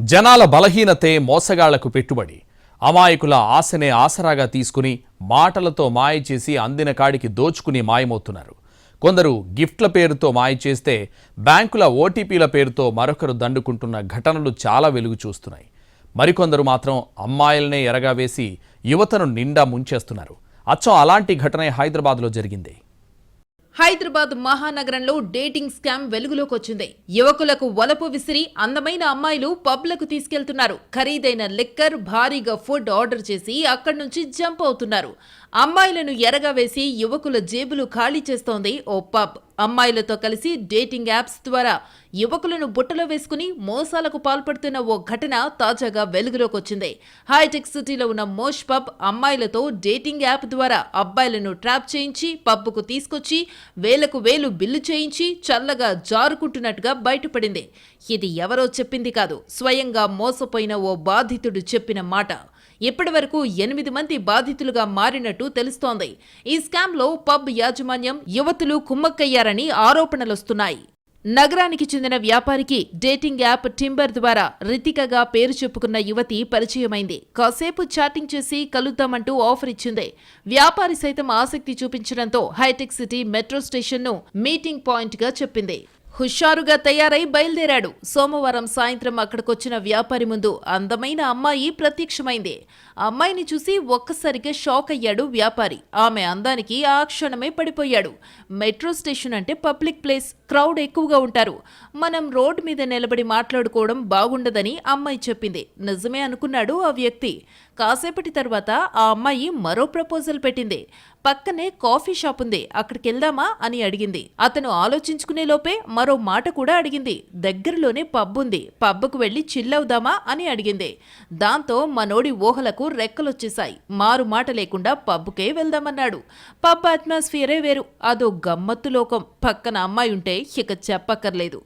జనాల బలహీనతే మోసగాళ్ళకు పెట్టుబడి. అమాయకుల ఆశనే ఆసరాగా తీసుకుని మాటలతో మాయ చేసి అందిన కాడికి దోచుకుని మాయమవుతున్నారు. కొందరు గిఫ్ట్ల పేరుతో మాయ చేస్తే బ్యాంకుల ఓటీపీల పేరుతో మరొకరు దండుకుంటున్న ఘటనలు చాలా వెలుగు చూస్తున్నాయి. మరికొందరు మాత్రం అమ్మాయిలనే ఎరగా వేసి యువతను నిండా ముంచేస్తున్నారు. అచ్చం అలాంటి ఘటనే హైదరాబాద్లో జరిగింది. హైదరాబాద్ మహానగరంలో డేటింగ్ స్కామ్ వెలుగులోకి వచ్చింది యువకులకు వలపు విసిరి అందమైన అమ్మాయిలు పబ్లకు తీసుకెళ్తున్నారు. ఖరీదైన లిక్కర్ భారీగా ఫుడ్ ఆర్డర్ చేసి అక్కడి నుంచి జంప్ అవుతున్నారు. అమ్మాయిలను ఎరగవేసి యువకుల జేబులు ఖాళీ చేస్తోంది ఓ పబ్. అమ్మాయిలతో కలిసి డేటింగ్ యాప్స్ ద్వారా యువకులను బుట్టలో వేసుకుని మోసాలకు పాల్పడుతున్న ఓ ఘటన తాజాగా వెలుగులోకి వచ్చింది. హైటెక్ సిటీలో ఉన్న మోష్ పబ్ అమ్మాయిలతో డేటింగ్ యాప్ ద్వారా అబ్బాయిలను ట్రాప్ చేయించి పబ్కు తీసుకొచ్చి వేలకు వేలు బిల్లు చేయించి చల్లగా జారుకుంటున్నట్టుగా బయటపడింది. ఇది ఎవరో చెప్పింది కాదు. స్వయంగా మోసపోయిన ఓ బాధితుడు చెప్పిన మాట. ఇప్పటి వరకు ఎనిమిది మంది బాధితులుగా మారినట్టు తెలుస్తోంది. ఈ స్కామ్లో పబ్ యాజమాన్యం యువతులు కుమ్మక్కయ్యారని ఆరోపణలొస్తున్నాయి. నగరానికి చెందిన వ్యాపారికి డేటింగ్ యాప్ టింబర్ ద్వారా రితికగా పేరు చెప్పుకున్న యువతి పరిచయమైంది. కాసేపు చాటింగ్ చేసి కలుద్దామంటూ ఆఫర్ ఇచ్చింది. వ్యాపారి సైతం ఆసక్తి చూపించడంతో హైటెక్ సిటీ మెట్రో స్టేషన్ను మీటింగ్ పాయింట్గా చెప్పింది. హుషారుగా తయారై బయలుదేరాడు. సోమవారం సాయంత్రం అక్కడికొచ్చిన వ్యాపారి ముందు అందమైన అమ్మాయి ప్రత్యక్షమైంది. అమ్మాయిని చూసి ఒక్కసారిగా షాక్ అయ్యాడు వ్యాపారి. ఆమె అందానికి ఆ క్షణమే పడిపోయాడు. మెట్రో స్టేషన్ అంటే పబ్లిక్ ప్లేస్ క్రౌడ్ ఎక్కువగా ఉంటారు. మనం రోడ్ మీద నిలబడి మాట్లాడుకోవడం బాగుండదని అమ్మాయి చెప్పింది. నిజమే అనుకున్నాడు ఆ వ్యక్తి. కాసేపటి తర్వాత ఆ అమ్మాయి మరో ప్రపోజల్ పెట్టింది. పక్కనే కాఫీ షాప్ ఉంది. అక్కడికి వెళ్దామా అని అడిగింది. అతను ఆలోచించుకునే లోపే మరో మాట కూడా అడిగింది. దగ్గరలోనే పబ్ ఉంది. పబ్కు వెళ్ళి చిల్లవుదామా అని అడిగింది. దాంతో మనోడి ఊహలకు రెక్కలొచ్చేశాయి. మారు మాట లేకుండా పబ్కే వెళ్దామన్నాడు. పబ్ అట్మాస్ఫియరే వేరు. అదో గమ్మత్తు లోకం. పక్కన అమ్మాయి ఉంటే ఇక చెప్పక్కర్లేదు.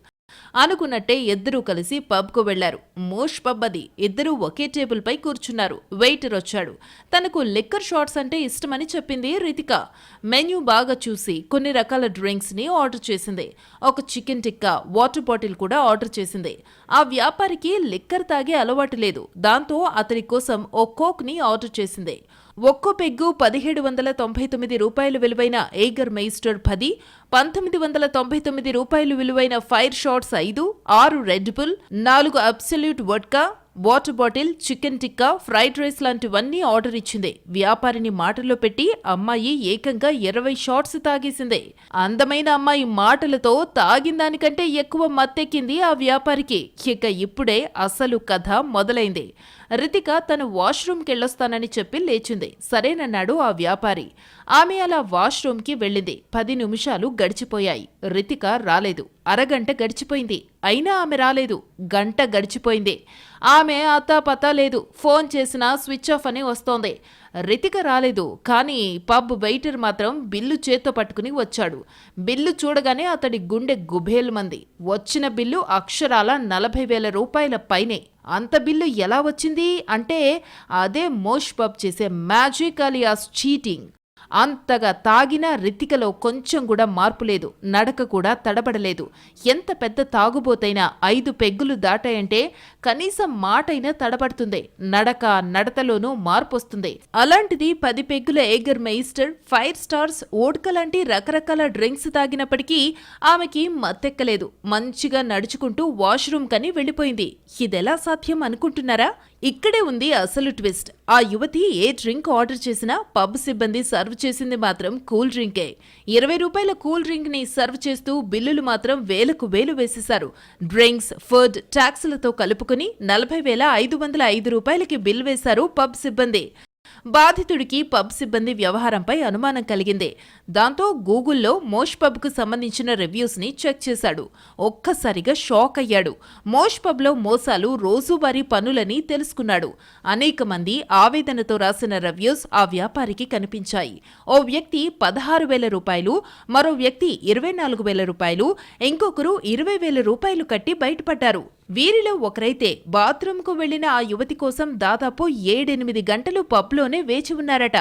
అనుకున్నట్టే ఇద్దరూ కలిసి పబ్కు వెళ్ళారు మోష్ పబ్ అది ఇద్దరూ ఒకే టేబుల్పై కూర్చున్నారు. వెయిటర్ వచ్చాడు. తనకు లిక్కర్ షాట్స్ అంటే ఇష్టమని చెప్పింది రితిక. మెన్యూ బాగా చూసి కొన్ని రకాల డ్రింక్స్ని ఆర్డర్ చేసింది. ఒక చికెన్ టిక్కా వాటర్ బాటిల్ కూడా ఆర్డర్ చేసింది. ఆ వ్యాపారికి లిక్కర్ తాగే అలవాటు లేదు. దాంతో అతని కోసం ఓ కోక్ని ఆర్డర్ చేసింది. ఒక్కో పెగ్గు పదిహేడు వందల తొంభై తొమ్మిది రూపాయలు విలువైన ఏగర్ మెయిస్టర్ పది పంతొమ్మిది వందల తొంభై తొమ్మిది రూపాయలు విలువైన ఫైర్ షాట్స్ ఐదు ఆరు రెడ్ బుల్ నాలుగు absolute vodka water bottle chicken tikka fried rice లాంటివన్నీ order ఇచ్చింది. వ్యాపారిని మాటల్లో పెట్టి అమ్మాయి ఏకంగా ఇరవై షాట్స్ తాగేసింది. అందమైన అమ్మాయి మాటలతో తాగిన దానికంటే ఎక్కువ మత్తెక్కింది ఆ వ్యాపారికి. ఇక ఇప్పుడే అసలు కథ మొదలైంది. రితిక తను వాష్రూమ్కి వెళ్ళొస్తానని చెప్పి లేచింది. సరేనన్నాడు ఆ వ్యాపారి. ఆమె అలా వాష్రూమ్కి వెళ్ళింది. పది నిమిషాలు గడిచిపోయాయి. రితిక రాలేదు. అరగంట గడిచిపోయింది. అయినా ఆమె రాలేదు. గంట గడిచిపోయింది. ఆమె అత్తాపత్తా లేదు. ఫోన్ చేసినా స్విచ్ ఆఫ్ అని వస్తోంది. రితిక రాలేదు. కానీ పబ్ వెయిటర్ మాత్రం బిల్లు చేత్తో పట్టుకుని వచ్చాడు. బిల్లు చూడగానే అతడి గుండె గుబేలుమంది. వచ్చిన బిల్లు అక్షరాల నలభై వేల రూపాయల పైనే. అంత బిల్లు ఎలా వచ్చింది? అంటే అదే మోష్ పబ్ చేసే మ్యాజిక్ అలియాస్ చీటింగ్. అంతగా తాగినా రితికలో కొంచెం కూడా మార్పు లేదు నడక కూడా తడబడలేదు. ఎంత పెద్ద తాగుబోతైనా ఐదు పెగ్గులు దాటాయంటే కనీసం మాటైనా తడబడుతుంది. నడక నడతలోనూ మార్పు వస్తుంది అలాంటిది పది పెగ్గుల ఏగర్ మెయిస్టర్ ఫైర్ స్టార్స్ ఓడ్క లాంటి రకరకాల డ్రింక్స్ తాగినప్పటికీ ఆమెకి మత్తెక్కలేదు. మంచిగా నడుచుకుంటూ వాష్రూమ్ కని వెళ్ళిపోయింది. ఇదెలా సాధ్యం అనుకుంటున్నారా? ఇక్కడే ఉంది అసలు ట్విస్ట్. ఆ యువతి ఏ డ్రింక్ ఆర్డర్ చేసినా పబ్ సిబ్బంది సర్వ్ చేసింది మాత్రం కూల్ డ్రింకే. ఇరవై రూపాయల కూల్ డ్రింక్ని సర్వ్ చేస్తూ బిల్లులు మాత్రం వేలకు వేలు వేసేశారు. డ్రింక్స్ ఫుడ్ ట్యాక్సులతో కలుపుకుని నలభై వేల ఐదు వందల ఐదు రూపాయలకి బిల్ వేశారు పబ్ సిబ్బంది. బాధితుడికి పబ్ సిబ్బంది వ్యవహారంపై అనుమానం కలిగింది. దాంతో గూగుల్లో మోష్ పబ్కు సంబంధించిన రివ్యూస్ని చెక్ చేశాడు. ఒక్కసారిగా షాక్ అయ్యాడు. మోష్ పబ్లో మోసాలు రోజువారీ పనులని తెలుసుకున్నాడు. అనేక మంది ఆవేదనతో రాసిన రివ్యూస్ ఆ వ్యాపారికి కనిపించాయి. ఓ వ్యక్తి పదహారు వేల రూపాయలు మరో వ్యక్తి ఇరవై నాలుగు వేల రూపాయలు ఇంకొకరు ఇరవై వేల రూపాయలు కట్టి బయటపడ్డారు. వీరిలో ఒకరైతే బాత్రూంకు వెళ్ళిన ఆ యువతి కోసం దాదాపు ఏడెనిమిది గంటలు పబ్లోనే వేచి ఉన్నారట.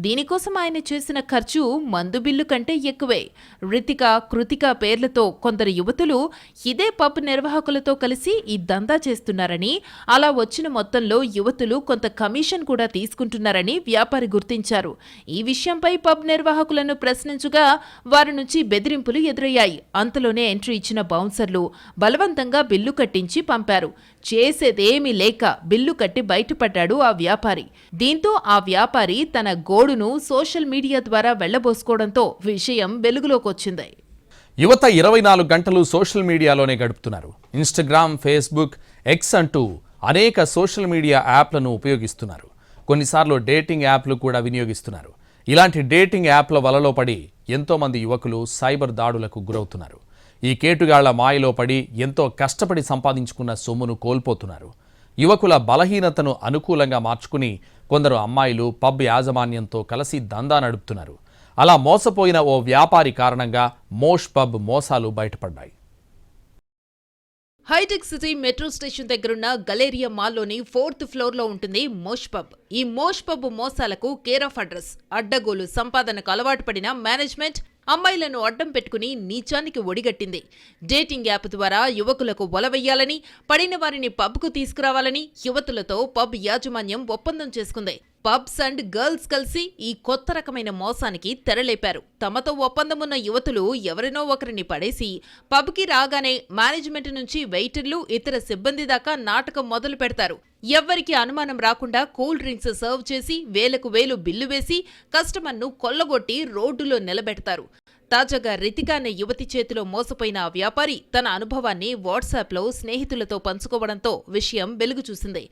దీనికోసం ఆయన చేసిన ఖర్చు మందు బిల్లు కంటే ఎక్కువే. రితిక కృతిక పేర్లతో కొందరు యువతులు ఇదే పబ్ నిర్వాహకులతో కలిసి ఈ దందా చేస్తున్నారని అలా వచ్చిన మొత్తంలో యువతులు కొంత కమిషన్ కూడా తీసుకుంటున్నారని వ్యాపారి గుర్తించారు. ఈ విషయంపై పబ్ నిర్వాహకులను ప్రశ్నించగా వారి నుంచి బెదిరింపులు ఎదురయ్యాయి. అంతలోనే ఎంట్రీ ఇచ్చిన బౌన్సర్లు బలవంతంగా బిల్లు కట్టించారు. నుంచి పంపారు. చేసేదేమీ లేక బిల్లు కట్టి బయటపడ్డాడు ఆ వ్యాపారి. దీంతో ఆ వ్యాపారి తన గోడును సోషల్ మీడియా ద్వారా వెళ్ళబోసుకోవడంతో విషయం వెలుగులోకొచ్చింది. యువత ఇరవై నాలుగు గంటలు సోషల్ మీడియాలోనే గడుపుతున్నారు. ఇన్స్టాగ్రామ్ ఫేస్బుక్ ఎక్స్ అంటూ అనేక సోషల్ మీడియా యాప్లను ఉపయోగిస్తున్నారు. కొన్నిసార్లు డేటింగ్ యాప్లు కూడా వినియోగిస్తున్నారు. ఇలాంటి డేటింగ్ యాప్ల వలలో పడి ఎంతోమంది యువకులు సైబర్ దాడులకు గురవుతున్నారు. ఈ కేటుగాళ్ళ మాయలో పడి ఎంతో కష్టపడి సంపాదించుకున్న సొమ్మును కోల్పోతున్నారు. యువకుల బలహీనతను అనుకూలంగా మార్చుకుని కొందరు అమ్మాయిలు పబ్ యాజమాన్యంతో కలిసి దందా నడుపుతున్నారు. అలా మోసపోయిన ఓ వ్యాపారి కారణంగా మోష్ పబ్ మోసాలు బయటపడ్డాయి. హైటెక్ సిటీ మెట్రో స్టేషన్ దగ్గరున్న గలేరియా మాల్లోని ఫోర్త్ ఫ్లోర్లో ఉంటుంది మోష్ పబ్ ఈ మోష్ పబ్ మోసాలకు కేర్ ఆఫ్ అడ్రస్. అడ్డగోలు సంపాదనకు అలవాటు పడిన మేనేజ్మెంట్ అమ్మాయిలను అడ్డం పెట్టుకుని నీచానికి ఒడిగట్టింది. డేటింగ్ యాప్ ద్వారా యువకులకు వలవెయ్యాలని పడిన వారిని పబ్కు తీసుకురావాలని యువతులతో పబ్ యాజమాన్యం ఒప్పందం చేసుకుంది. పబ్స్ అండ్ గర్ల్స్ కలిసి ఈ కొత్త రకమైన మోసానికి తెరలేపారు. తమతో ఒప్పందమున్న యువతులు ఎవరినో ఒకరిని పడేసి పబ్కి రాగానే మేనేజ్మెంట్ నుంచి వెయిటర్లు ఇతర సిబ్బంది దాకా నాటకం మొదలు పెడతారు. ఎవ్వరికీ అనుమానం రాకుండా కూల్ డ్రింక్స్ సర్వ్ చేసి వేలకు వేలు బిల్లు వేసి కస్టమర్ను కొల్లగొట్టి రోడ్డులో నిలబెడతారు. తాజాగా రితిక అనే యువతి చేతిలో మోసపోయిన ఆ వ్యాపారి తన అనుభవాన్ని వాట్సాప్లో స్నేహితులతో పంచుకోవడంతో విషయం వెలుగు చూసింది.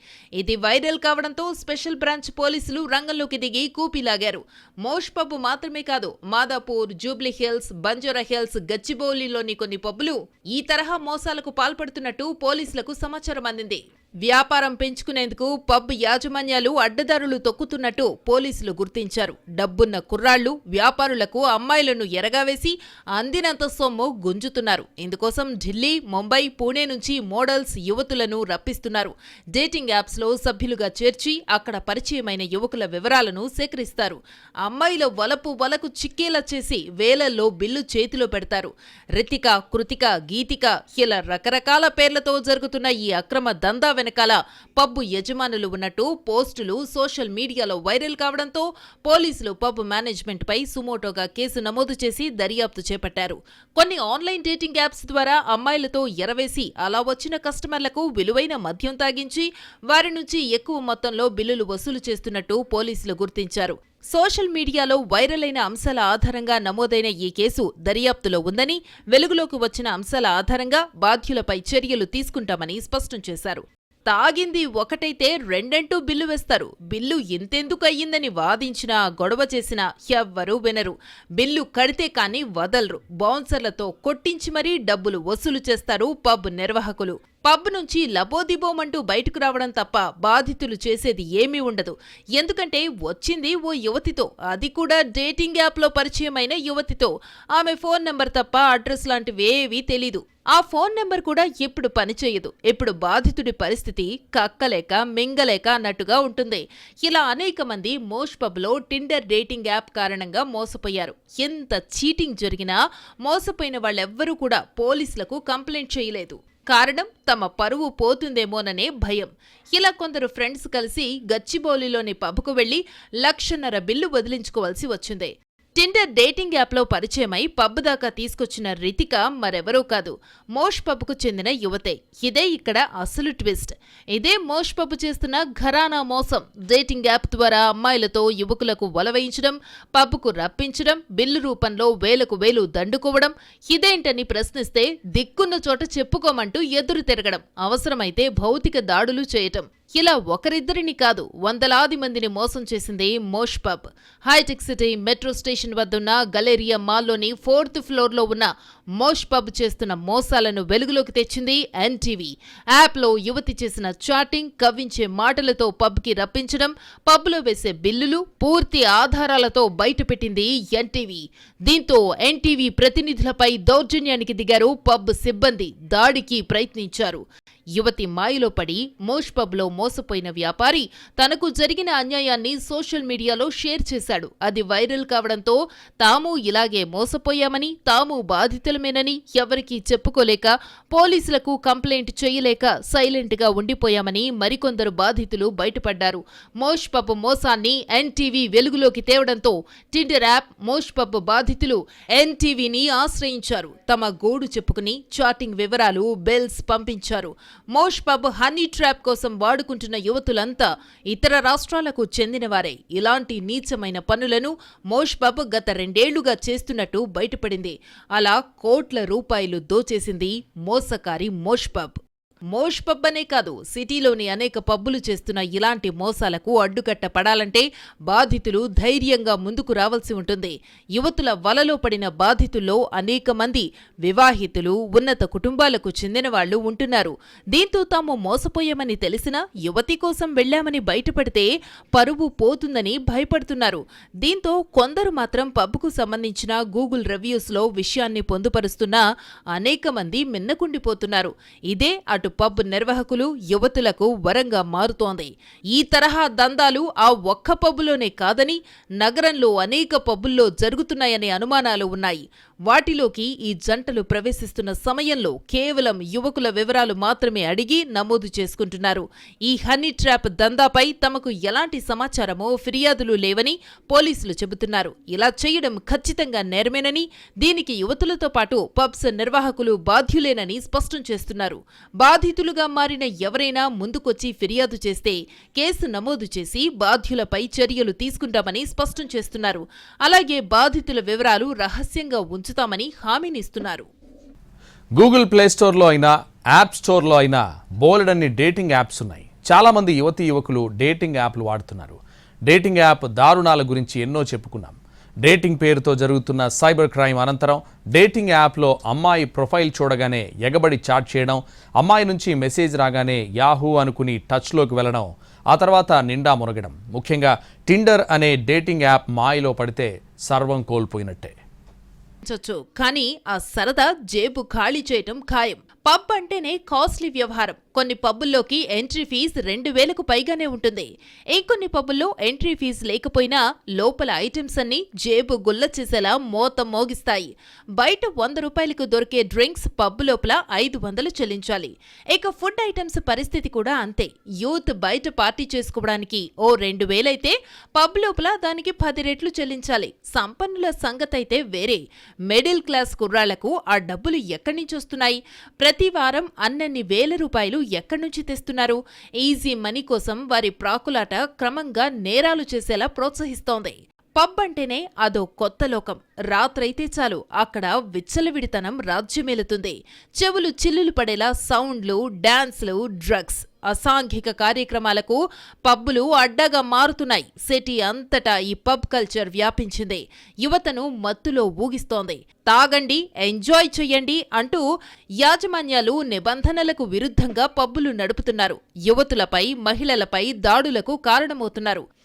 ఇది వైరల్ కావడంతో స్పెషల్ బ్రాంచ్ పోలీసులు రంగంలోకి దిగి కూపిలాగారు మోష్ పబ్ మాత్రమే కాదు Madhapur Jubilee Hills Banjara Hills గచ్చిబౌలిలోని కొన్ని పబ్బులు ఈ తరహా మోసాలకు పాల్పడుతున్నట్టు పోలీసులకు సమాచారం అందింది. వ్యాపారం పెంచుకునేందుకు పబ్ యాజమాన్యాలు అడ్డదారులు తొక్కుతున్నట్టు పోలీసులు గుర్తించారు. డబ్బున్న కుర్రాళ్ళు వ్యాపారులకు అమ్మాయిలను ఎరగావేసి అందినంత సొమ్ము గుంజుతున్నారు. ఇందుకోసం ఢిల్లీ ముంబై పూణే నుంచి మోడల్స్ యువతులను రప్పిస్తున్నారు. డేటింగ్ యాప్స్లో సభ్యులుగా చేర్చి అక్కడ పరిచయమైన యువకుల వివరాలను సేకరిస్తారు. అమ్మాయిల వలపు వలకు చిక్కేలా చేసి వేలల్లో బిల్లు చేతిలో పెడతారు. రితిక కృతిక గీతిక ఇలా రకరకాల పేర్లతో జరుగుతున్న ఈ అక్రమ దందా వెనకాల పబ్బు యజమానులు ఉన్నట్టు పోస్టులు సోషల్ మీడియాలో వైరల్ కావడంతో పోలీసులు పబ్ మేనేజ్మెంట్ పై సుమోటోగా కేసు నమోదు చేసి దర్యాప్తు చేపట్టారు. కొన్ని ఆన్లైన్ డేటింగ్ యాప్స్ ద్వారా అమ్మాయిలతో ఎరవేసి అలా వచ్చిన కస్టమర్లకు విలువైన మద్యం తాగించి వారి నుంచి ఎక్కువ మొత్తంలో బిల్లులు వసూలు చేస్తున్నట్టు పోలీసులు గుర్తించారు. సోషల్ మీడియాలో వైరల్ అయిన అంశాల ఆధారంగా నమోదైన ఈ కేసు దర్యాప్తులో ఉందని వెలుగులోకి వచ్చిన అంశాల ఆధారంగా బాధ్యులపై చర్యలు తీసుకుంటామని స్పష్టం చేశారు. తాగింది ఒకటైతే రెండంటూ బిల్లు వేస్తారు. బిల్లు ఇంతెందుకు అయ్యిందని వాదించినా గొడవ చేసినా ఎవ్వరూ వినరు. బిల్లు కడితే కానీ వదలరు. బౌన్సర్లతో కొట్టించి మరీ డబ్బులు వసూలు చేస్తారు పబ్ నిర్వాహకులు. పబ్ నుంచి లబోదిబోమంటూ బయటకు రావడం తప్ప బాధితులు చేసేది ఏమీ ఉండదు. ఎందుకంటే వచ్చింది ఓ యువతితో. అది కూడా డేటింగ్ యాప్లో పరిచయమైన యువతితో. ఆమె ఫోన్ నెంబర్ తప్ప అడ్రస్ లాంటివేవీ తెలీదు. ఆ ఫోన్ నెంబర్ కూడా ఎప్పుడు పనిచేయదు. ఎప్పుడు బాధితుడి పరిస్థితి కక్కలేక మింగలేక అన్నట్టుగా ఉంటుంది. ఇలా అనేక మంది మోష్ పబ్లో టిండర్ డేటింగ్ యాప్ కారణంగా మోసపోయారు. ఎంత చీటింగ్ జరిగినా మోసపోయిన వాళ్ళెవ్వరూ కూడా పోలీసులకు కంప్లైంట్ చేయలేదు. కారణం తమ పరువు పోతుందేమోననే భయం. ఇలా కొందరు ఫ్రెండ్స్ కలిసి గచ్చిబౌలిలోని పబ్కు వెళ్ళి లక్షన్నర బిల్లు వదిలించుకోవాల్సి వచ్చింది. టిండర్ డేటింగ్ యాప్లో పరిచయమై పబ్ దాకా తీసుకొచ్చిన రితిక మరెవరూ కాదు. మోష్ పబ్కు చెందిన యువతే. ఇదే ఇక్కడ అసలు ట్విస్ట్ ఇదే మోష్ పబ్ చేస్తున్న ఘరానా మోసం. డేటింగ్ యాప్ ద్వారా అమ్మాయిలతో యువకులకు వలవేయించడం పబ్కు రప్పించడం బిల్లు రూపంలో వేలకు వేలు దండుకోవడం ఇదేంటని ప్రశ్నిస్తే దిక్కున్న చోట చెప్పుకోమంటూ ఎదురు తిరగడం అవసరమైతే భౌతిక దాడులు చేయటం. ఇలా ఒకరిద్దరిని కాదు వందలాది మందిని మోసం చేసింది మోష్ పబ్ హైటెక్ సిటీ మెట్రో స్టేషన్ వద్దున్న గలేరియా మాల్లోని ఫోర్త్ ఫ్లోర్లో ఉన్న మోష్ పబ్ చేస్తున్న మోసాలను వెలుగులోకి తెచ్చింది ఎన్టీవీ. యాప్లో యువతి చేసిన చాటింగ్ కవ్వించే మాటలతో పబ్కి రప్పించడం పబ్లో వేసే బిల్లులు పూర్తి ఆధారాలతో బయటపెట్టింది ఎన్టీవీ. దీంతో ఎన్టీవీ ప్రతినిధులపై దౌర్జన్యానికి దిగారు పబ్ సిబ్బంది దాడికి ప్రయత్నించారు. యువతి మాయలో పడి మోష్ పబ్లో మోసపోయిన వ్యాపారి తనకు జరిగిన అన్యాయాన్ని సోషల్ మీడియాలో షేర్ చేశాడు. అది వైరల్ కావడంతో తాము ఇలాగే మోసపోయామని తాము బాధితులమేనని ఎవరికీ చెప్పుకోలేక పోలీసులకు కంప్లైంట్ చేయలేక సైలెంట్గా ఉండిపోయామని మరికొందరు బాధితులు బయటపడ్డారు. మోష్ పబ్ మోసాన్ని ఎన్టీవీ వెలుగులోకి తేవడంతో టిండర్ యాప్ మోష్ పబ్ బాధితులు ఎన్టీవీని ఆశ్రయించారు. తమ గోడు చెప్పుకుని చాటింగ్ వివరాలు బెల్స్ పంపించారు. మోష్ పబ్ హనీ ట్రాప్ కోసం వాడుకుంటున్న యువతులంతా ఇతర రాష్ట్రాలకు చెందినవారే. ఇలాంటి నీచమైన పనులను మోష్ పబ్ గత రెండేళ్ళుగా చేస్తున్నట్టు బయటపడింది. అలా కోట్ల రూపాయలు దోచేసింది మోసకారి మోష్పబ్. మోష్ పబ్ అనే కాదు సిటీలోని అనేక పబ్బులు చేస్తున్న ఇలాంటి మోసాలకు అడ్డుకట్ట పడాలంటే బాధితులు ధైర్యంగా ముందుకు రావాల్సి ఉంటుంది. యువతుల వలలో పడిన బాధితుల్లో అనేక మంది వివాహితులు ఉన్నత కుటుంబాలకు చెందిన వాళ్ళు ఉంటున్నారు. దీంతో తాము మోసపోయామని తెలిసినా యువతి కోసం వెళ్ళామని బయటపడితే పరువు పోతుందని భయపడుతున్నారు. దీంతో కొందరు మాత్రం పబ్కు సంబంధించిన గూగుల్ రివ్యూస్లో విషయాన్ని పొందుపరుస్తున్నా అనేక మంది మిన్నకుండిపోతున్నారు. ఇదే అటు పబ్ నిర్వాహకులు యువతులకు వరంగా మారుతోంది. ఈ తరహా దందాలు ఆ ఒక్క పబ్బులోనే కాదని నగరంలో అనేక పబ్బుల్లో జరుగుతున్నాయనే అనుమానాలు ఉన్నాయి. వాటిలోకి ఈ జంటలు ప్రవేశిస్తున్న సమయంలో కేవలం యువకుల వివరాలు మాత్రమే అడిగి నమోదు చేసుకుంటున్నారు. ఈ హనీ ట్రాప్ దందాపై తమకు ఎలాంటి సమాచారమో ఫిర్యాదులు లేవని పోలీసులు చెబుతున్నారు. ఇలా చేయడం ఖచ్చితంగా నేరమేనని దీనికి యువతులతో పాటు పబ్స్ నిర్వాహకులు బాధ్యులేనని స్పష్టం చేస్తున్నారు. బాధితులుగా మారిన ఎవరైనా ముందుకొచ్చి ఫిర్యాదు చేస్తే కేసు నమోదు చేసి బాధ్యులపై చర్యలు తీసుకుంటామని స్పష్టం చేస్తున్నారు. అలాగే బాధితుల వివరాలు రహస్యంగా ఉంచుతామని హామీనిస్తున్నారు గూగుల్ ప్లే స్టోర్లో అయినా యాప్ స్టోర్లో అయినా బోలెడన్ని డేటింగ్ యాప్స్ ఉన్నాయి. చాలామంది యువతీ యువకులు డేటింగ్ యాప్లు వాడుతున్నారు. డేటింగ్ యాప్ దారుణాల గురించి ఎన్నో చెప్పుకున్నాం. డేటింగ్ పేరుతో జరుగుతున్న సైబర్ క్రైమ్ అనంతరం డేటింగ్ యాప్లో అమ్మాయి ప్రొఫైల్ చూడగానే ఎగబడి చాట్ చేయడం అమ్మాయి నుంచి మెసేజ్ రాగానే యాహూ అనుకుని టచ్లోకి వెళ్ళడం ఆ తర్వాత నిండా మునగడం. ముఖ్యంగా టిండర్ అనే డేటింగ్ యాప్ మాయలో పడితే సర్వం కోల్పోయినట్టే. కానీ ఆ సరదా జేబు ఖాళీ చేయటం ఖాయం. పబ్ అంటేనే కాస్ట్లీ వ్యవహారం. కొన్ని పబ్బుల్లోకి ఎంట్రీ ఫీజ్ రెండు వేలకు పైగానే ఉంటుంది. ఇంకొన్ని పబ్బుల్లో ఎంట్రీ ఫీజు లేకపోయినా లోపల ఐటమ్స్ అన్ని జేబు గుల్ల చేసేలా మోత మోగిస్తాయి. బయట వంద రూపాయలకు దొరికే డ్రింక్స్ పబ్బు లోపల ఐదు వందలు చెల్లించాలి. ఇక ఫుడ్ ఐటమ్స్ పరిస్థితి కూడా అంతే. యూత్ బయట పార్టీ చేసుకోవడానికి ఓ రెండు వేలైతే పబ్ లోపల దానికి పది రెట్లు చెల్లించాలి. సంపన్నుల సంగతి అయితే వేరే. మిడిల్ క్లాస్ కుర్రాళ్ళకు ఆ డబ్బులు ఎక్కడి నుంచి వస్తున్నాయి? ప్రతి వారం అన్నన్ని వేల రూపాయలు ఎక్కడి నుంచి తెస్తున్నారు? ఈజీ మనీ కోసం వారి ప్రాకులాట క్రమంగా నేరాలు చేసేలా ప్రోత్సహిస్తోంది. పబ్ అంటేనే అదో కొత్త లోకం. రాత్రైతే చాలు అక్కడ విచ్చలవిడితనం రాజ్యమేలుతుంది. చెవులు చిల్లులు పడేలా సౌండ్లు డాన్స్లు డ్రగ్స్. అసాంఘిక కార్యక్రమాలకు పబ్బులు అడ్డగా మారుతున్నాయి. సిటీ అంతటా ఈ పబ్ కల్చర్ వ్యాపించింది. యువతను మత్తులో ఊగిస్తోంది. తాగండి ఎంజాయ్ చెయ్యండి అంటూ యాజమాన్యాలు నిబంధనలకు విరుద్ధంగా పబ్బులు నడుపుతున్నారు. యువతులపై మహిళలపై దాడులకు కారణమవుతున్నారు.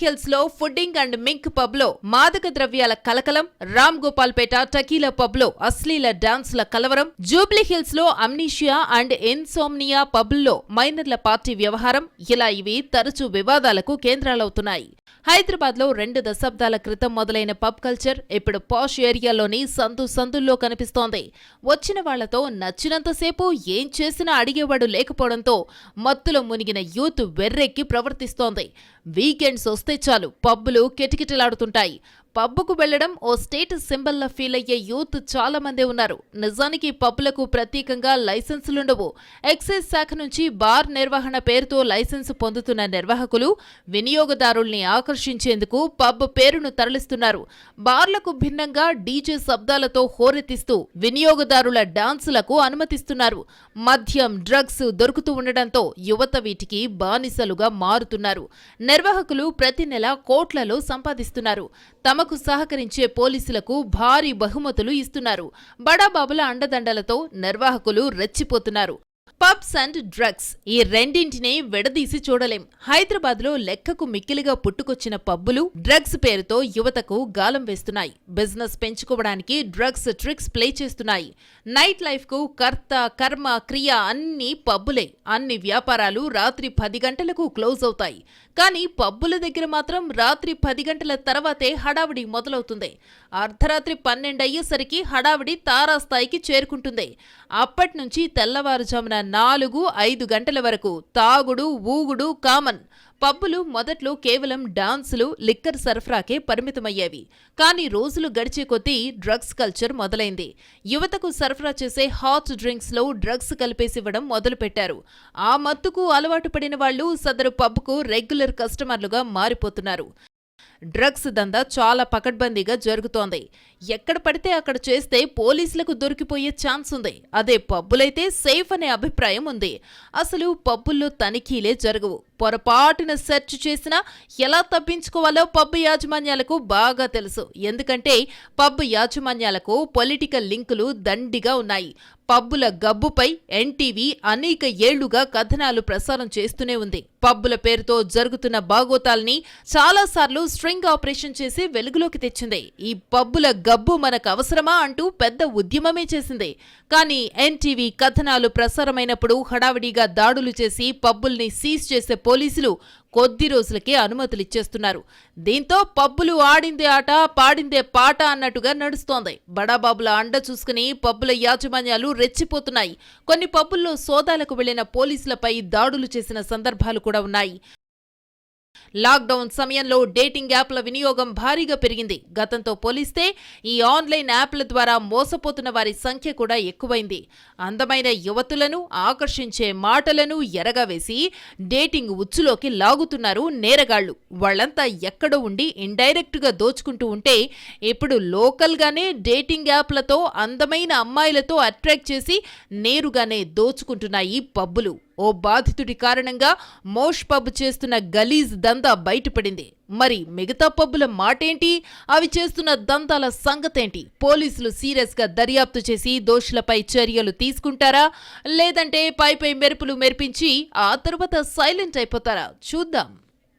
హిల్స్లో ఫుడ్డింగ్ అండ్ మింక్ పబ్లో మాదక ద్రవ్యాల కలకలం రామ్ గోపాల్పేట టకీలా పబ్లో అశ్లీల డాన్స్ల కలవరం జూబ్లీ హిల్స్లో అమ్నీషియా అండ్ ఇన్సోమ్నియా పబ్ల్లో మైనర్ల పార్టీ వ్యవహారం ఇలా ఇవి తరచూ వివాదాలకు కేంద్రాలవుతున్నాయి. హైదరాబాద్లో రెండు దశాబ్దాల క్రితం మొదలైన పబ్ కల్చర్ ఇప్పుడు పాష్ ఏరియాలోని సందు సందుల్లో కనిపిస్తోంది. వచ్చిన వాళ్ళతో నచ్చినంతసేపు ఏం చేసినా అడిగేవాడు లేకపోవడంతో మత్తులో మునిగిన యూత్ వెర్రెక్కి ప్రవర్తిస్తోంది. వీకెండ్స్ వస్తే చాలు పబ్బులు కిటకిటలాడుతుంటాయి. పబ్బుకు వెళ్ళడం ఓ స్టేటస్ సింబల్లా ఫీల్ అయ్యే యూత్ చాలా మందే ఉన్నారు. నిజానికి పబ్బులకు ప్రత్యేకంగా లైసెన్సులుండవు. ఎక్సైజ్ శాఖ నుంచి బార్ నిర్వహణ పేరుతో లైసెన్స్ పొందుతున్న నిర్వాహకులు వినియోగదారుల్ని ఆకర్షించేందుకు పబ్ పేరును తరలిస్తున్నారు. బార్లకు భిన్నంగా డీజే శబ్దాలతో హోరెత్తిస్తూ వినియోగదారుల డాన్సులకు అనుమతిస్తున్నారు. మద్యం డ్రగ్స్ దొరుకుతూ ఉండడంతో యువత వీటికి బానిసలుగా మారుతున్నారు. నిర్వాహకులు ప్రతి నెల కోట్లలో సంపాదిస్తున్నారు. తమకు సహకరించే పోలీసులకు భారీ బహుమతులు ఇస్తున్నారు. బడాబాబుల అండదండలతో నిర్వాహకులు రెచ్చిపోతున్నారు. పబ్స్ అండ్ డ్రగ్స్ ఈ రెండింటినీ విడదీసి చూడలేం. హైదరాబాద్లో లెక్కకు మిక్కిలిగా పుట్టుకొచ్చిన పబ్బులు డ్రగ్స్ పేరుతో యువతకు గాలం వేస్తున్నాయి. బిజినెస్ పెంచుకోవడానికి డ్రగ్స్ ట్రిక్స్ ప్లే చేస్తున్నాయి. నైట్ లైఫ్కు కర్త కర్మ క్రియ అన్ని పబ్బులే. అన్ని వ్యాపారాలు రాత్రి పది గంటలకు క్లోజ్ అవుతాయి. కానీ పబ్బుల దగ్గర మాత్రం రాత్రి పది గంటల తర్వాతే హడావిడి మొదలవుతుంది. అర్ధరాత్రి పన్నెండు అయ్యేసరికి హడావిడి తారాస్థాయికి చేరుకుంటుంది. అప్పటి నుంచి తెల్లవారుజామున నాలుగు ఐదు గంటల వరకు తాగుడు ఊగుడు కామన్. పబ్బులు మొదట్లో కేవలం డాన్సులు లిక్కర్ సరఫరాకే పరిమితమయ్యేవి. కానీ రోజులు గడిచే కొద్దీ డ్రగ్స్ కల్చర్ మొదలైంది. యువతకు సరఫరా చేసే హాట్ డ్రింక్స్లో డ్రగ్స్ కలిపేసివ్వడం మొదలుపెట్టారు. ఆ మత్తుకు అలవాటు పడిన వాళ్ళు సదరు పబ్కు రెగ్యులర్ కస్టమర్లుగా మారిపోతున్నారు. డ్రగ్స్ దందా చాలా పకడ్బందీగా జరుగుతోంది. ఎక్కడ పడితే అక్కడ చేస్తే పోలీసులకు దొరికిపోయే ఛాన్స్ ఉంది. అదే పబ్బులైతే సేఫ్ అనే అభిప్రాయం ఉంది. అసలు పబ్బుల్లో తనిఖీలే జరగవు. పొరపాటున సెర్చ్ చేసినా ఎలా తప్పించుకోవాలో పబ్బు యాజమాన్యాలకు బాగా తెలుసు. ఎందుకంటే పబ్ యాజమాన్యాలకు పొలిటికల్ లింకులు దండిగా ఉన్నాయి. పబ్బుల గబ్బుపై ఎన్టీవీ అనేక ఏళ్ళుగా కథనాలు ప్రసారం చేస్తూనే ఉంది. పబ్బుల పేరుతో జరుగుతున్న బాగోతాల్ని చాలాసార్లు స్ట్రింగ్ ఆపరేషన్ చేసి వెలుగులోకి తెచ్చింది. ఈ పబ్బుల గబ్బు మనకు అవసరమా అంటూ పెద్ద ఉద్యమమే చేసింది. కానీ ఎన్టీవీ కథనాలు ప్రసారమైనప్పుడు హడావిడిగా దాడులు చేసి పబ్బుల్ని సీజ్ చేసే పోలీసులు కొద్ది రోజులకే అనుమతులు ఇచ్చేస్తున్నారు. దీంతో పబ్బులు ఆడిందే ఆట పాడిందే పాట అన్నట్టుగా నడుస్తోంది. బడాబాబుల అండ చూసుకుని పబ్బుల యాజమాన్యాలు రెచ్చిపోతున్నాయి. కొన్ని పబ్బుల్లో సోదాలకు వెళ్ళిన పోలీసులపై దాడులు చేసిన సందర్భాలు కూడా ఉన్నాయి. లాక్డౌన్ సమయంలో డేటింగ్ యాప్ల వినియోగం భారీగా పెరిగింది. గతంతో పోలిస్తే ఈ ఆన్లైన్ యాప్ల ద్వారా మోసపోతున్న వారి సంఖ్య కూడా ఎక్కువైంది. అందమైన యువతులను ఆకర్షించే మాటలను ఎరగవేసి డేటింగ్ ఉచ్చులోకి లాగుతున్నారు నేరగాళ్ళు. వాళ్ళంతా ఎక్కడో ఉండి ఇండైరెక్ట్గా దోచుకుంటూ ఉంటే ఇప్పుడు లోకల్గానే డేటింగ్ యాప్లతో అందమైన అమ్మాయిలతో అట్రాక్ట్ చేసి నేరుగానే దోచుకుంటున్నాయి పబ్బులు. ఓ బాధితుడి కారణంగా మోష్ పబ్ చేస్తున్న గలీజ్ దందా బయటపడింది. మరి మిగతా పబ్బుల మాటేంటి? అవి చేస్తున్న దందాల సంగతేంటి? పోలీసులు సీరియస్గా దర్యాప్తు చేసి దోషులపై చర్యలు తీసుకుంటారా? లేదంటే పైపై మెరుపులు మెరిపించి ఆ తర్వాత సైలెంట్ అయిపోతారా? చూద్దాం.